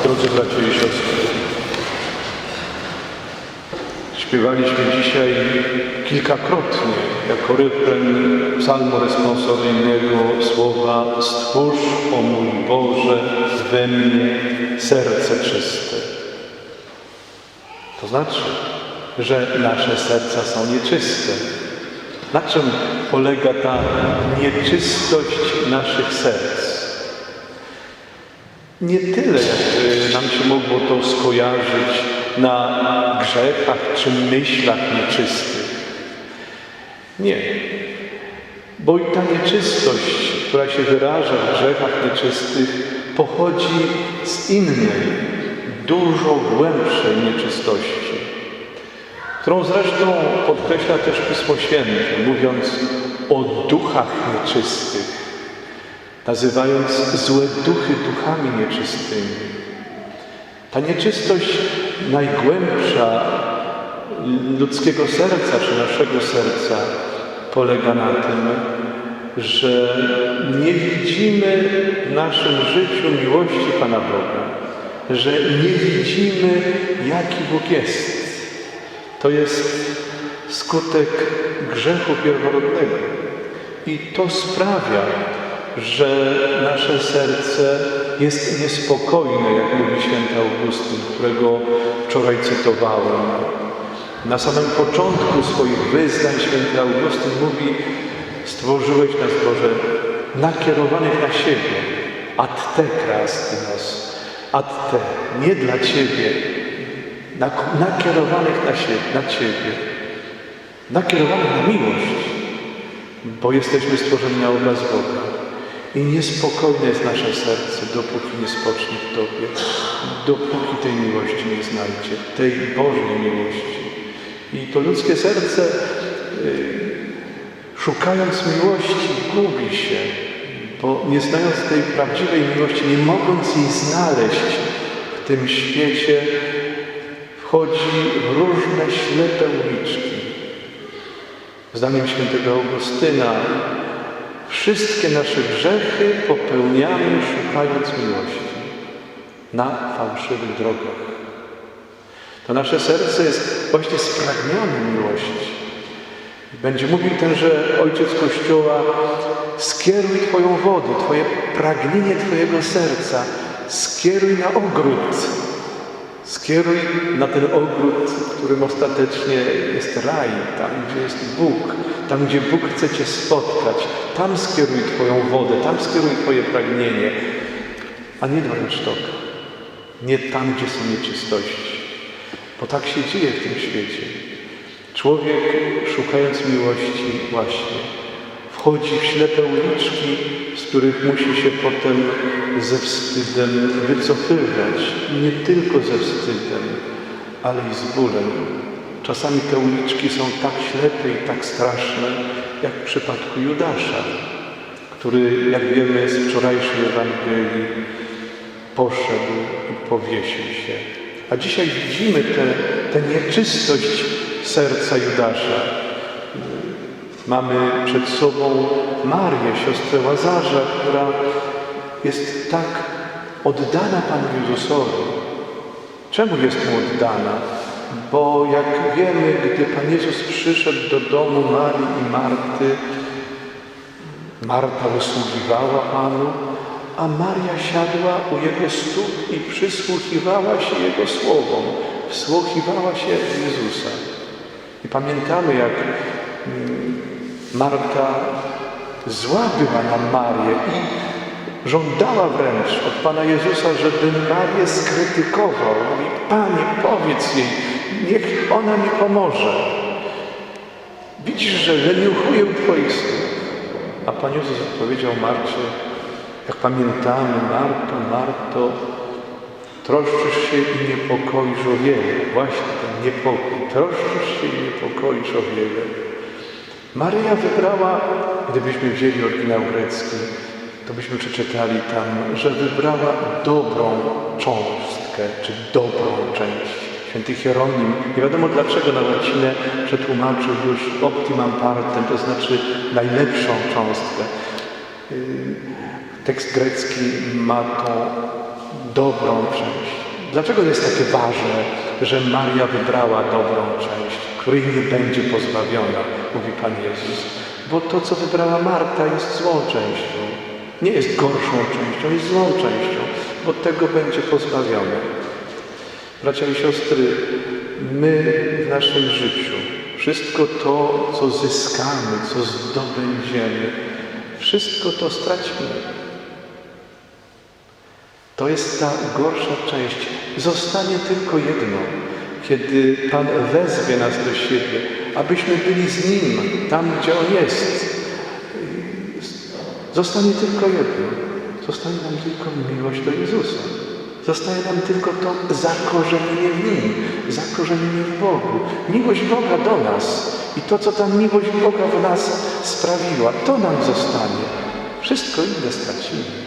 Drodzy bracia i siostry, śpiewaliśmy dzisiaj kilkakrotnie jako refren psalmu responsoryjnego słowa Stwórz, o mój Boże, we mnie serce czyste. To znaczy, że nasze serca są nieczyste. Na czym polega ta nieczystość naszych serc? Nie tyle, jak nam się mogło to skojarzyć na grzechach czy myślach nieczystych. Nie. Bo i ta nieczystość, która się wyraża w grzechach nieczystych, pochodzi z innej, dużo głębszej nieczystości, którą zresztą podkreśla też Pismo Święte, mówiąc o duchach nieczystych nazywając złe duchy duchami nieczystymi. Ta nieczystość najgłębsza ludzkiego serca czy naszego serca polega na tym, że nie widzimy w naszym życiu miłości Pana Boga, że nie widzimy, jaki Bóg jest. To jest skutek grzechu pierworodnego. I to sprawia, że nasze serce jest niespokojne, jak mówi święty Augustyn, którego wczoraj cytowałem. Na samym początku swoich wyznań święty Augustyn mówi stworzyłeś nas Boże nakierowanych na siebie, ad te krastynos, ad te, nie dla Ciebie, nakierowanych na siebie, na Ciebie, nakierowanych na miłość, bo jesteśmy stworzeni na obraz Boga. I niespokojne jest nasze serce, dopóki nie spocznie w Tobie, dopóki tej miłości nie znajdzie, tej Bożej miłości. I to ludzkie serce, y, szukając miłości, gubi się, bo nie znając tej prawdziwej miłości, nie mogąc jej znaleźć w tym świecie, wchodzi w różne ślepe uliczki. Zdaniem świętego Augustyna, Wszystkie nasze grzechy popełniamy szukając miłości na fałszywych drogach. To nasze serce jest właśnie spragnione miłości. Będzie mówił tenże Ojciec Kościoła, skieruj Twoją wodę, Twoje pragnienie Twojego serca, skieruj na ogród. Skieruj na ten ogród, którym ostatecznie jest raj, tam gdzie jest Bóg, tam gdzie Bóg chce Cię spotkać. Tam skieruj Twoją wodę, tam skieruj Twoje pragnienie, a nie do rynsztoka. Nie tam, gdzie są nieczystości. Bo tak się dzieje w tym świecie. Człowiek, szukając miłości, właśnie wchodzi w ślepe uliczki, z których musi się potem ze wstydem wycofywać. Nie tylko ze wstydem, ale i z bólem. Czasami te uliczki są tak ślepe i tak straszne, jak w przypadku Judasza, który, jak wiemy z wczorajszej Ewangelii, poszedł i powiesił się. A dzisiaj widzimy tę nieczystość serca Judasza. Mamy przed sobą Marię, siostrę Łazarza, która jest tak oddana Panu Jezusowi. Czemu jest mu oddana? Bo jak wiemy, gdy Pan Jezus przyszedł do domu Marii i Marty, Marta usługiwała Panu, a Maria siadła u Jego stóp i przysłuchiwała się Jego słowom, wsłuchiwała się Jezusa. I pamiętamy, jak Marta zła była na Marię i żądała wręcz od Pana Jezusa, żeby Marię skrytykował. Mówi, Panie, powiedz jej, niech ona mi pomoże. Widzisz, że leniuchuję Twoich stóp. A Pan Jezus odpowiedział Marcie, jak pamiętamy, Marto, Marto, troszczysz się i niepokoisz o wiele. Właśnie ten niepokój. Troszczysz się i niepokoisz o wiele. Maryja wybrała, gdybyśmy wzięli oryginał grecki, to byśmy przeczytali tam, że wybrała dobrą cząstkę, czy dobrą część. Święty Hieronim, nie wiadomo dlaczego na łacinę przetłumaczył już optimam partem, to znaczy najlepszą cząstkę. Tekst grecki ma to dobrą część. Dlaczego jest takie ważne, że Maria wybrała dobrą część, której nie będzie pozbawiona, mówi Pan Jezus? Bo to, co wybrała Marta, jest złą częścią. Nie jest gorszą częścią, jest złą częścią, bo tego będzie pozbawiona. Bracia i siostry, my w naszym życiu wszystko to, co zyskamy, co zdobędziemy, wszystko to stracimy. To jest ta gorsza część. Zostanie tylko jedno, kiedy Pan wezwie nas do siebie, abyśmy byli z Nim, tam gdzie On jest. Zostanie tylko jedno. Zostanie nam tylko miłość do Jezusa. Zostaje nam tylko to zakorzenienie w Nim, zakorzenienie w Bogu. Miłość Boga do nas i to, co ta miłość Boga w nas sprawiła, to nam zostanie. Wszystko inne stracimy.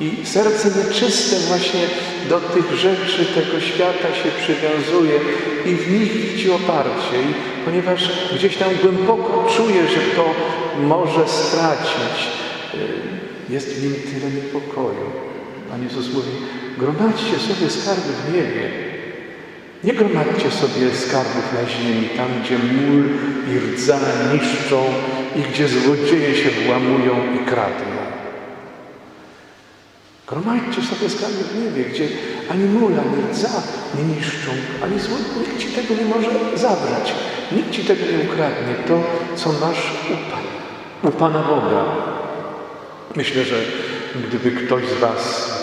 I serce nieczyste właśnie do tych rzeczy tego świata się przywiązuje i w nich widzi oparcie. I ponieważ gdzieś tam głęboko czuje, że to może stracić, y, jest w nim tyle niepokoju. Pan Jezus mówi, gromadźcie sobie skarby w niebie. Nie gromadźcie sobie skarbów na ziemi, tam gdzie mól i rdza niszczą i gdzie złodzieje się włamują i kradną. Gromadźcie sobie skarby w niebie, gdzie ani mól, ani rdza nie niszczą, ani zło... nikt ci tego nie może zabrać. Nikt ci tego nie ukradnie. To, co masz u Pana, u Pana Boga. Myślę, że gdyby ktoś z Was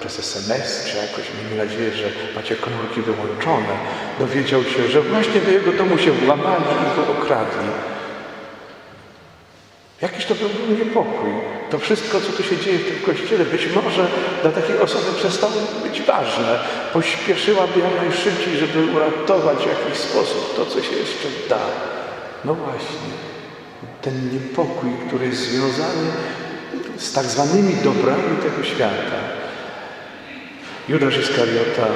przez SMS, czy jakoś, miejmy nadzieję, że macie komórki wyłączone, dowiedział się, że właśnie do jego domu się włamali i go okradli. Jakiś to był niepokój. To wszystko, co tu się dzieje w tym kościele, być może dla takiej osoby przestało być ważne. Pośpieszyłaby jak najszybciej, żeby uratować w jakiś sposób to, co się jeszcze da. No właśnie, ten niepokój, który jest związany z tak zwanymi dobrami tego świata. Judasz Iskariota,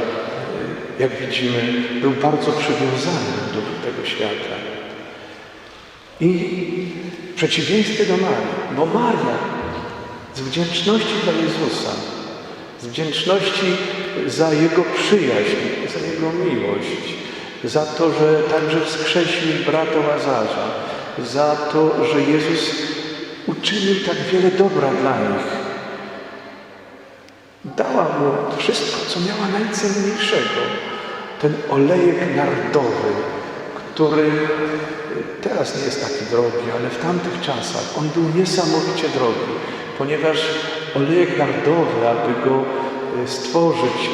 jak widzimy, był bardzo przywiązany do tego świata. I w przeciwieństwie do Marii, bo Maria z wdzięczności dla Jezusa, z wdzięczności za Jego przyjaźń, za Jego miłość, za to, że także wskrzesił brata Łazarza, za to, że Jezus uczynił tak wiele dobra dla nich. Dała mu wszystko, co miała najcenniejszego. Ten olejek nardowy, który teraz nie jest taki drogi, ale w tamtych czasach on był niesamowicie drogi, ponieważ olejek nardowy, aby go e, stworzyć,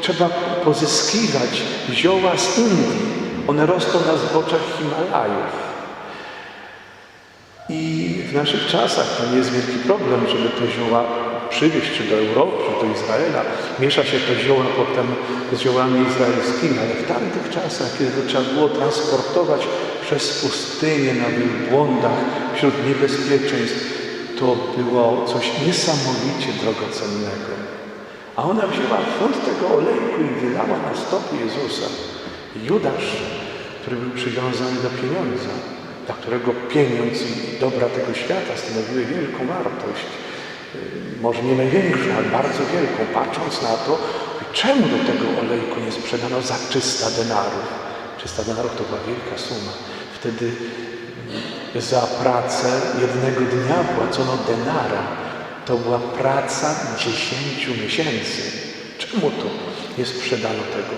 trzeba pozyskiwać zioła z Indii. One rosną na zboczach Himalajów. I w naszych czasach to nie jest wielki problem, żeby te zioła przywieźć czy do Europy, czy do Izraela. Miesza się te zioła potem z ziołami izraelskimi, ale w tamtych czasach, kiedy to trzeba było transportować przez pustynię na wielbłądach wśród niebezpieczeństw, to było coś niesamowicie drogocennego. A ona wzięła font tego olejku i wylała na stopy Jezusa. Judasz, który był przywiązany do pieniądza, dla którego pieniądz i dobra tego świata stanowiły wielką wartość, może nie największą, ale bardzo wielką, patrząc na to, czemu do tego olejku nie sprzedano za 300 denarów. 300 denarów to była wielka suma. Wtedy za pracę jednego dnia płacono denara. To była praca 10 miesięcy. Czemu to nie sprzedano tego?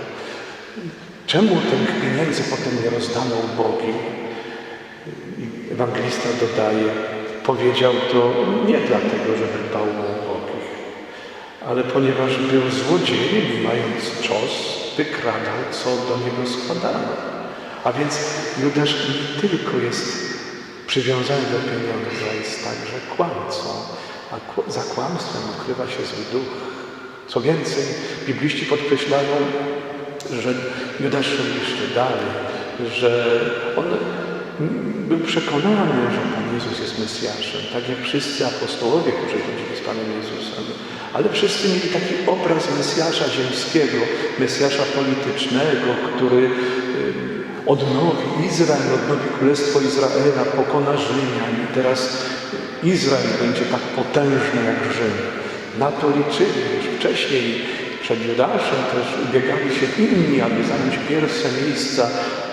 Czemu tych pieniędzy potem nie rozdano ubogim? I Ewangelista dodaje, powiedział to nie dlatego, żeby dbał o ubogich, ale ponieważ był złodziejem mając czos, wykradał, co do niego składano. A więc Judasz nie tylko jest przywiązany do pieniądza, jest także kłamcą, a za kłamstwem ukrywa się zły duch. Co więcej, bibliści podkreślają, że Judasz szedł jeszcze dalej, że on był przekonany, że Pan Jezus jest Mesjaszem, tak jak wszyscy apostołowie, którzy chodzili z Panem Jezusem. Ale wszyscy mieli taki obraz Mesjasza ziemskiego, Mesjasza politycznego, który odnowi Izrael, odnowi Królestwo Izraela, pokona Rzymian i teraz Izrael będzie tak potężny jak Rzym. Na to liczyli już wcześniej. Przed Judaszem też ubiegali się inni, aby zająć pierwsze miejsca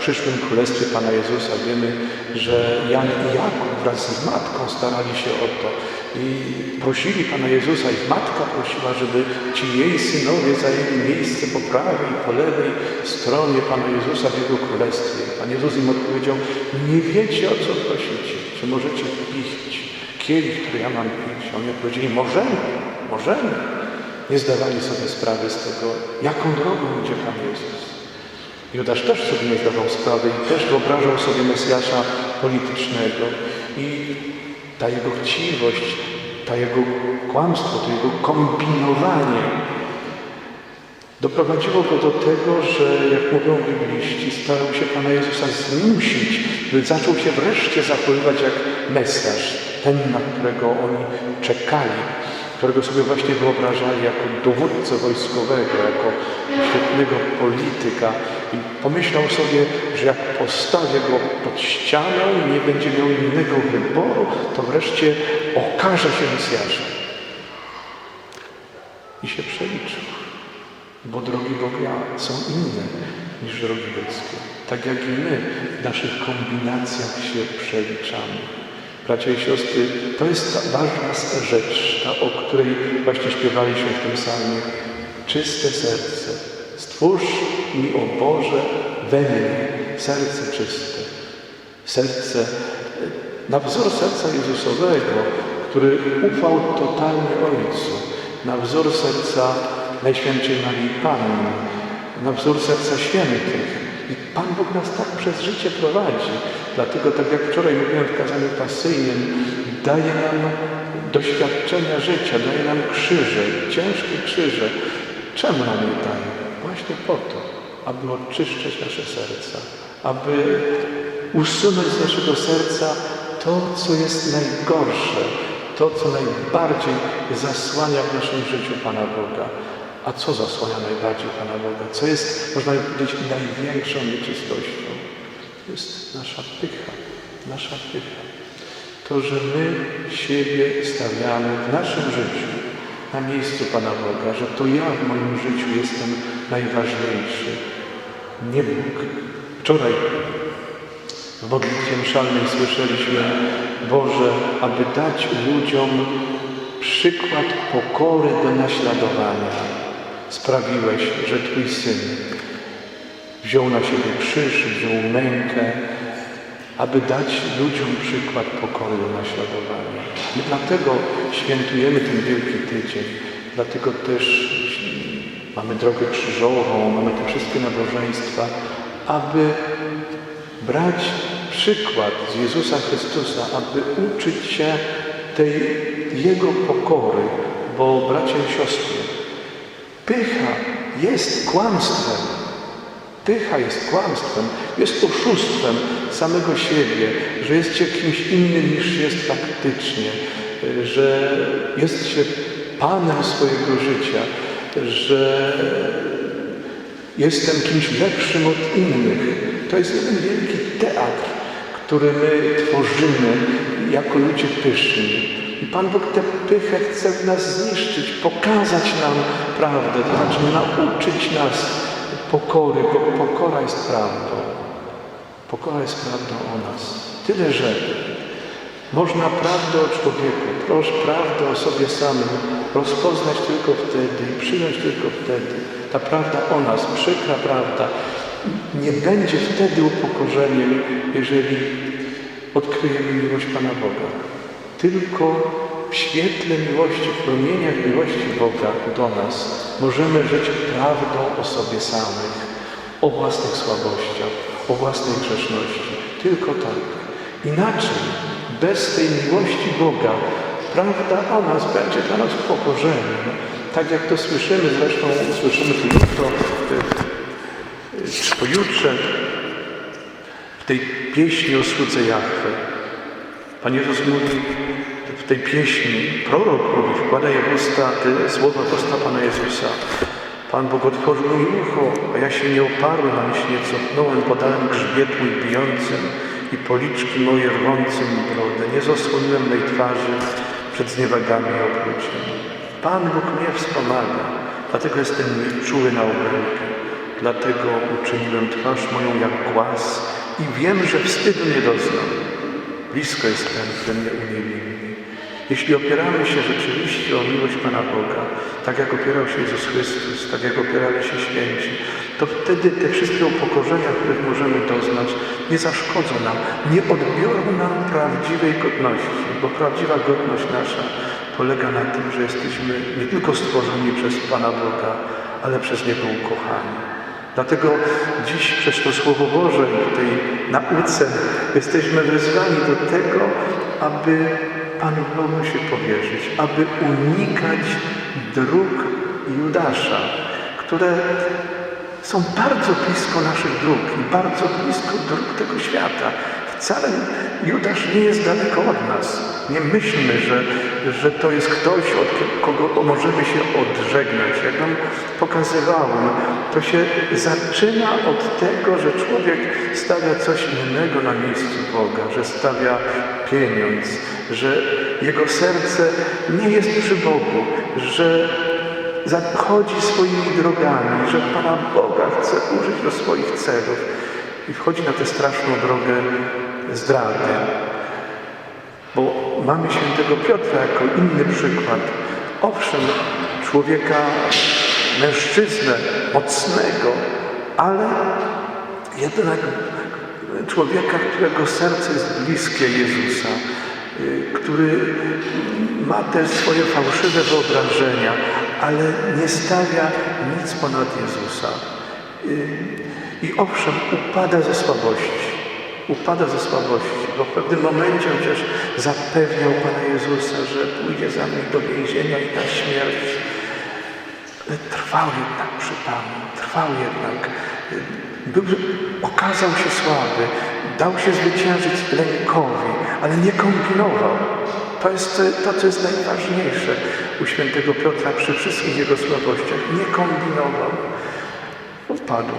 przyszłym Królestwie Pana Jezusa. Wiemy, że Jan i Jakub wraz z matką starali się o to i prosili Pana Jezusa. Ich matka prosiła, żeby ci jej synowie zajęli miejsce po prawej i po lewej stronie Pana Jezusa w Jego Królestwie. Pan Jezus im odpowiedział, nie wiecie o co prosicie, czy możecie pić kielich, który ja mam pić. A oni odpowiedzieli, możemy, możemy. Nie zdawali sobie sprawy z tego, jaką drogą idzie Pan Jezus. Judasz też sobie nie zdawał sprawy i też wyobrażał sobie Mesjasza politycznego. I ta jego chciwość, ta jego kłamstwo, to jego kombinowanie doprowadziło go do tego, że jak mówią bibliści, starał się Pana Jezusa zmusić, by zaczął się wreszcie zachowywać jak Mesjasz, ten, na którego oni czekali, którego sobie właśnie wyobrażali jako dowódcę wojskowego, jako świetnego polityka. I pomyślał sobie, że jak postawię go pod ścianą i nie będzie miał innego wyboru, to wreszcie okaże się Mesjaszem. I się przeliczył, bo drogi Boga są inne niż drogi ludzkie. Tak jak i my w naszych kombinacjach się przeliczamy. Bracia i siostry, to jest ta ważna rzecz, ta, o której właśnie śpiewaliśmy w tym psalmie. Czyste serce. Stwórz mi, o Boże, we mnie serce czyste. Serce na wzór serca Jezusowego, który ufał totalnie Ojcu. Na wzór serca Najświętszej Marii Panny. Na wzór serca świętych. I Pan Bóg nas tak przez życie prowadzi. Dlatego, tak jak wczoraj mówiłem w kazaniu pasyjnym, daje nam doświadczenia życia, daje nam krzyże, ciężkie krzyże. Czemu nam je daje? Właśnie po to, aby oczyszczać nasze serca, aby usunąć z naszego serca to, co jest najgorsze, to, co najbardziej zasłania w naszym życiu Pana Boga. A co zasłania najbardziej Pana Boga? Co jest, można by powiedzieć, największą nieczystością? To jest nasza pycha, nasza pycha. To, że my siebie stawiamy w naszym życiu na miejscu Pana Boga, że to ja w moim życiu jestem najważniejszy, nie Bóg. Wczoraj w modlitwie mszalnej słyszeliśmy, Boże, aby dać ludziom przykład pokory do naśladowania sprawiłeś, że Twój Syn wziął na siebie krzyż, wziął mękę, aby dać ludziom przykład pokory do naśladowania. My dlatego świętujemy ten Wielki Tydzień, dlatego też mamy drogę krzyżową, mamy te wszystkie nabożeństwa, aby brać przykład z Jezusa Chrystusa, aby uczyć się tej Jego pokory, bo bracia i siostry, Pycha jest kłamstwem. Pycha jest kłamstwem, jest oszustwem samego siebie, że jest się kimś innym niż jest faktycznie, że jest się panem swojego życia, że jestem kimś lepszym od innych. To jest jeden wielki teatr, który my tworzymy jako ludzie pyszni. I Pan Bóg tę pychę chce w nas zniszczyć, pokazać nam prawdę, to znaczy nauczyć nas pokory, bo pokora jest prawdą. Pokora jest prawdą o nas. Tyle, że można prawdę o człowieku, proszę prawdę o sobie samym rozpoznać tylko wtedy i przyjąć tylko wtedy. Ta prawda o nas, przykra prawda, nie będzie wtedy upokorzeniem, jeżeli odkryjemy miłość Pana Boga. Tylko w świetle miłości, w promieniach miłości Boga do nas możemy żyć prawdą o sobie samych, o własnych słabościach, o własnej grzeszności. Tylko tak. Inaczej, bez tej miłości Boga, prawda o nas będzie dla nas upokorzeniem. Tak jak to słyszymy, zresztą słyszymy to jutro, czy pojutrze, w tej pieśni o słudze Jachwę. Pan Jezus mówi w tej pieśni, prorok mówi, wkłada je w usta te słowa usta Pana Jezusa. Pan Bóg otworzył mi ucho, a ja się nie oparłem, ani się nie cofnąłem, podałem grzbiet mój bijącym i policzki moje rwącym brodę. Nie zasłoniłem mej twarzy przed zniewagami obróciem. Pan Bóg mnie wspomaga, dlatego jestem nieczuły na obelgi. Dlatego uczyniłem twarz moją jak głaz i wiem, że wstydu nie doznam. Blisko jest ten, mnie uniewinni. Jeśli opieramy się rzeczywiście o miłość Pana Boga, tak jak opierał się Jezus Chrystus, tak jak opierali się święci, to wtedy te wszystkie upokorzenia, których możemy doznać, nie zaszkodzą nam, nie odbiorą nam prawdziwej godności, bo prawdziwa godność nasza polega na tym, że jesteśmy nie tylko stworzeni przez Pana Boga, ale przez Niego ukochani. Dlatego dziś przez to Słowo Boże i tej nauce jesteśmy wezwani do tego, aby Panu Bogu się powierzyć, aby unikać dróg Judasza, które są bardzo blisko naszych dróg i bardzo blisko dróg tego świata. Wcale Judasz nie jest daleko od nas. Nie myślmy, że, że to jest ktoś, od kogo możemy się odżegnać. Jak Wam pokazywałem, to się zaczyna od tego, że człowiek stawia coś innego na miejscu Boga, że stawia pieniądz, że jego serce nie jest przy Bogu, że zachodzi swoimi drogami, że Pana Boga chce użyć do swoich celów i wchodzi na tę straszną drogę zdrady. Bo mamy świętego Piotra jako inny przykład. Owszem, człowieka, mężczyznę mocnego, ale jednak człowieka, którego serce jest bliskie Jezusa, który ma te swoje fałszywe wyobrażenia, ale nie stawia nic ponad Jezusa. Y, I owszem, upada ze słabości. Upada ze słabości, bo w pewnym momencie chociaż zapewniał Pana Jezusa, że pójdzie za mnie do więzienia i na śmierć. Ale trwał jednak przy Panu, trwał jednak. Był, okazał się słaby, dał się zwyciężyć lękowi, ale nie kombinował. To jest to, co jest najważniejsze u świętego Piotra przy wszystkich jego słabościach. Nie kombinował. Upadł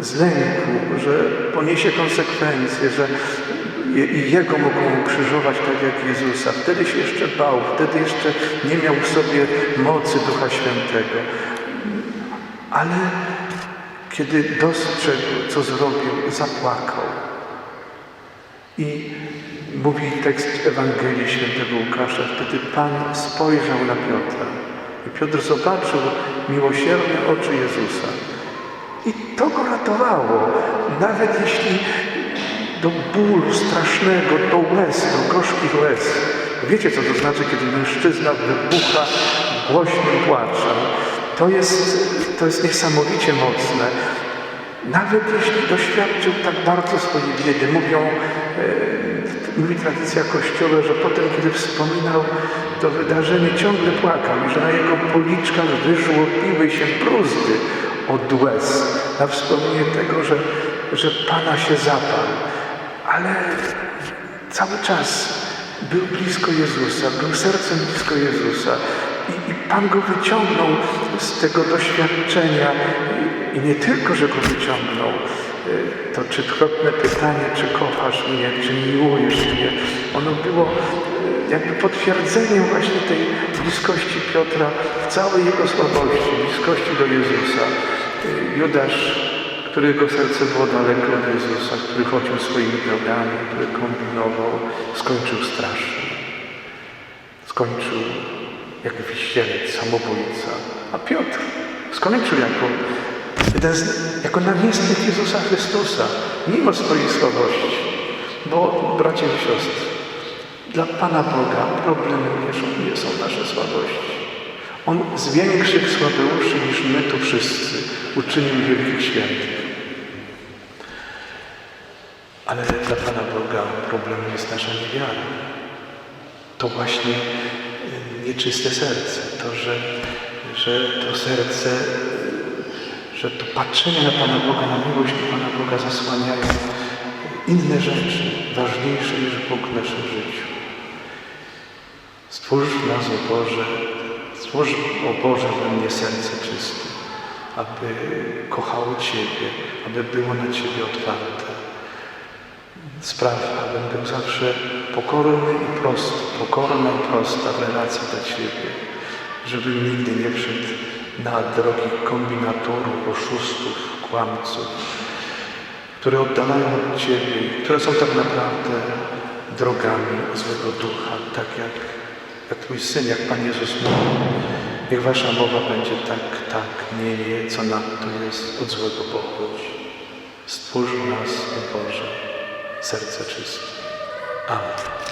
z lęku, że poniesie konsekwencje, że i Jego mogą ukrzyżować tak jak Jezusa. Wtedy się jeszcze bał, wtedy jeszcze nie miał w sobie mocy Ducha Świętego. Ale kiedy dostrzegł, co zrobił, zapłakał. I mówi tekst Ewangelii Świętego Łukasza, wtedy Pan spojrzał na Piotra. I Piotr zobaczył miłosierne oczy Jezusa. I to go ratowało. Nawet jeśli do bólu strasznego, do łez, do gorzkich łez. Wiecie, co to znaczy, kiedy mężczyzna wybucha głośnym płaczem. To jest, to jest niesamowicie mocne. Nawet jeśli doświadczył tak bardzo swojej biedy, mówią, e, mówi tradycja Kościoła, że potem, kiedy wspominał to wydarzenie, ciągle płakał że na jego policzkach wyżłobiły się bruzdy od łez na wspomnienie tego, że, że Pana się zaparł. Ale cały czas był blisko Jezusa, był sercem blisko Jezusa. I, i Pan go wyciągnął z tego doświadczenia. I, nie tylko, że go wyciągnął, to trzykrotne pytanie, czy kochasz mnie, czy miłujesz mnie, ono było jakby potwierdzeniem właśnie tej bliskości Piotra w całej jego słabości, bliskości do Jezusa. Judasz, którego serce było daleko od Jezusa, który chodził swoimi drogami, który kombinował, skończył strasznie. Skończył jak wisielec, samobójca. A Piotr skończył jako jeden z, jako namiestnik Jezusa Chrystusa, mimo swojej słabości. Bo, bracia i siostry, dla Pana Boga problemem nie nie są nasze słabości. On z większych słabeuszy niż my tu wszyscy uczynił wielkich świętych. Ale dla Pana Boga problemem jest nasza niewiara. To właśnie y, nieczyste serce, to, że, że to serce, że to patrzenie na Pana Boga, na miłość Pana Boga zasłaniają inne rzeczy, ważniejsze niż Bóg w naszym życiu. Stwórz nas, o Boże, stwórz, o Boże, we mnie serce czyste, aby kochało Ciebie, aby było na Ciebie otwarte. Spraw, abym był zawsze pokorny i prosty, pokorna i prosta w relacji do Ciebie, żebym nigdy nie wszedł na drogi kombinatorów, oszustów, kłamców, które oddalają od Ciebie, które są tak naprawdę drogami złego ducha, tak jak, jak Twój Syn, jak Pan Jezus mówił. Niech Wasza mowa będzie tak, tak, nie, nie, co nadto jest od złego pochodzi. Stwórz nas, Boże, serce czyste. Amen.